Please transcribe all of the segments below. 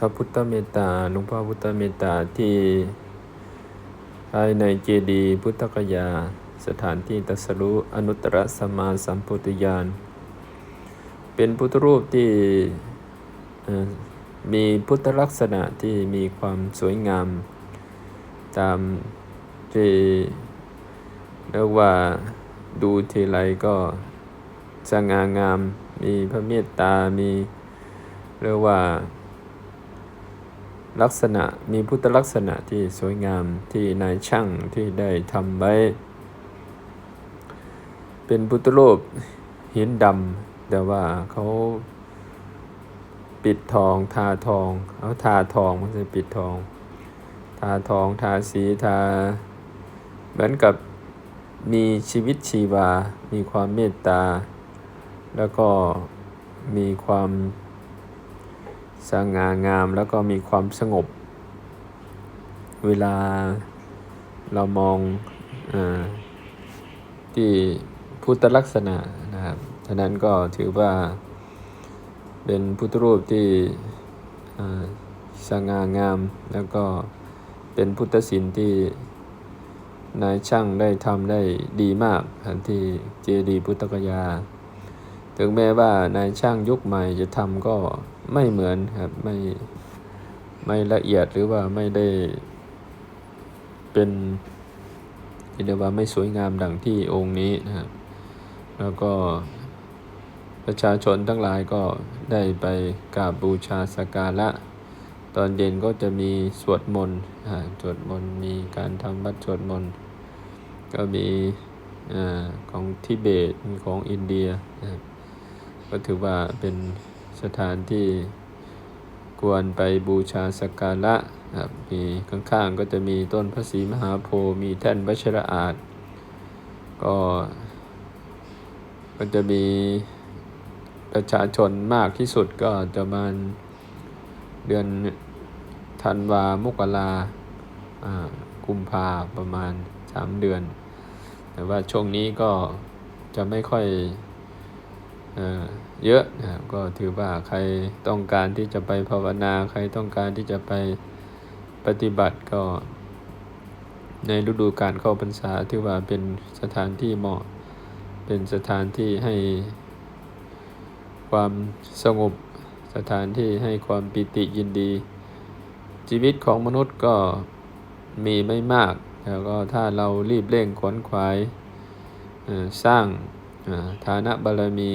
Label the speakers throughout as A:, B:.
A: พระพุทธเมตตาหลวงพ่อพุทธเมตตาที่ภายในเจดีย์พุทธกยา สถานที่ตัสรู้อนุตตรสัมมาสัมพุทธญาณ เป็นพุทธรูปที่มีพุทธลักษณะที่มีความสวยงาม ตามที่เรียกว่าดูทีไรก็สง่างาม มีพระเมตตา มีเรียกว่า ลักษณะมีพุทธลักษณะที่สวยงามที่นายช่างที่ได้ทำไว้ เป็นพุทธรูปหินดำแต่ว่าเขาปิดทองทาทองเอาทาทองมันจะปิดทอง ทาทองทาสีทา เหมือนกับมีชีวิตชีวา มีความเมตตา แล้วก็มีความ สง่างามแล้วก็มีความสงบ เวลาเรามองอาที่พุทธลักษณะนะครับฉะนั้นก็ถือว่าเป็นพุทธรูปที่สง่างาม แล้วก็เป็นพุทธศิลป์ที่นายช่างได้ทำได้ดีมากที่เจดีย์พุทธกยา ถึงแม้ว่านายช่างยุคใหม่จะทำก็ไม่เหมือนครับไม่ไม่ละเอียดหรือว่าไม่ได้เป็นเรียกว่าไม่สวยงามดังที่องค์นี้นะครับ แล้วก็ประชาชนทั้งหลายก็ได้ไปกราบบูชาสการะ ตอนเย็นก็จะมีสวดมนต์สวดมนต์มีการทำวัดสวดมนต์ก็มีอาของทิเบตมีของอินเดียนะครับ ก็ถือว่าเป็นสถานที่ควรไปบูชาสักการะครับมีข้างๆก็จะมีต้นพระศรีมหาโพธิ์มีแท่นวัชระอาจก็ก็จะมีประชาชนมากที่สุดก็จะประมาณเดือนธันวา มกราอ่ากุมภาประมาณสามเดือน แต่ว่าช่วงนี้ก็จะไม่ค่อย เยอะนะครับก็ถือว่าใครต้องการที่จะไปภาวนา ใครต้องการที่จะไปปฏิบัติก็ในฤดูการเข้าพรรษาถือว่าเป็นสถานที่เหมาะ เป็นสถานที่ให้ความสงบ สถานที่ให้ความปิติยินดี ชีวิตของมนุษย์ก็มีไม่มาก แล้วก็ถ้าเรารีบเร่งขวนขวายสร้าง ฐานะบารมี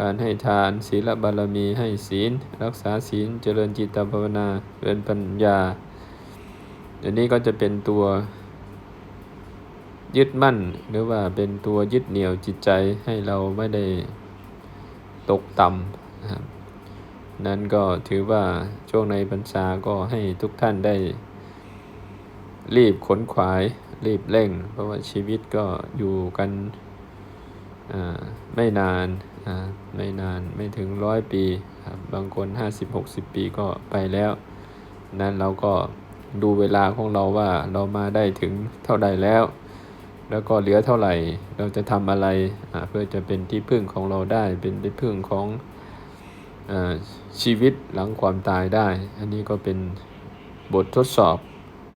A: การให้ทานศีลบารมีให้ศีล รักษาศีลเจริญจิตภาวนาเจริญปัญญาอันนี้ก็จะเป็นตัวยึดมั่นหรือว่าเป็นตัวยึดเหนี่ยวจิตใจให้เราไม่ได้ตกต่ำนะครับนั้นก็ถือว่าช่วงในพรรษาก็ให้ทุกท่านได้ รีบขนขวาย รีบเร่ง เพราะว่าชีวิตก็อยู่กัน ไม่นานอ่าไม่นานไม่ถึงร้อยปีครับบางคน 50-60 ปีก็ไปแล้ว นั้นเราก็ดูเวลาของเราว่าเรามาได้ถึงเท่าใดแล้ว แล้วก็เหลือเท่าไหร่ เราจะทำอะไรอ่าเพื่อจะเป็นที่พึ่งของเราได้ เป็นที่พึ่งของอาชีวิตหลังความตายได้ อันนี้ก็เป็นบททดสอบ